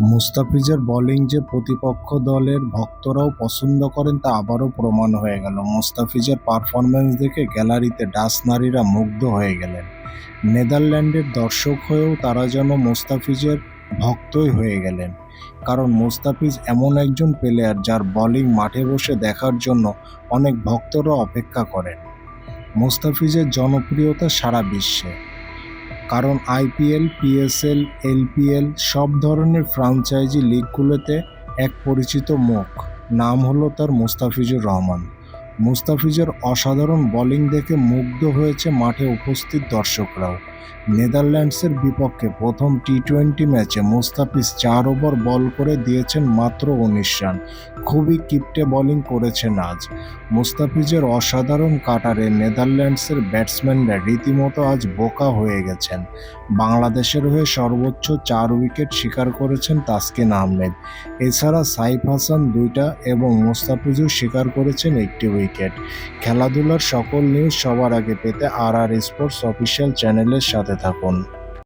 মুস্তাফিজের বোলিং যে প্রতিপক্ষ দলের ভক্তরাও পছন্দ করেন তা আবারও প্রমাণ হয়ে গেল। মুস্তাফিজের পারফরম্যান্স দেখে গ্যালারিতে ডাস নারীরা মুগ্ধ হয়ে গেলেন। নেদারল্যান্ডের দর্শক হয়েও তারা যেন মুস্তাফিজের ভক্তই হয়ে গেলেন। কারণ মুস্তাফিজ এমন একজন প্লেয়ার যার বোলিং মাঠে বসে দেখার জন্য অনেক ভক্তরা অপেক্ষা করেন। মুস্তাফিজের জনপ্রিয়তা সারা বিশ্বে। কারণ আইপিএল পিএসএল এলপিএল সব ধরনের ফ্রাঞ্চাইজি লিগগুলোতে এক পরিচিত মুখ। নাম হলো তার মুস্তাফিজুর রহমান। মুস্তাফিজের অসাধারণ বোলিং দেখে মুগ্ধ হয়েছে মাঠে উপস্থিত দর্শকরাও। নেদারল্যান্ডসের বিপক্ষে প্রথম টি টোয়েন্টি ম্যাচে মুস্তাফিজ চার ওভার বল করে দিয়েছেন মাত্র উনিশ রান। খুবই কিপটে বোলিং করেছেন আজ। মুস্তাফিজের অসাধারণ কাটারে নেদারল্যান্ডসের ব্যাটসম্যানরা রীতিমতো আজ বোকা হয়ে গেছেন। বাংলাদেশের হয়ে সর্বোচ্চ চার উইকেট শিকার করেছেন তাসকিন আহমেদ। এছাড়া সাইফ হাসান দুইটা এবং মুস্তাফিজও শিকার করেছেন একটি উইকেট। খেলাধুলার সকল নিউজ সবার আগে পেতে আর আর স্পোর্টস অফিসিয়াল চ্যানেলের সাথে থাকুন।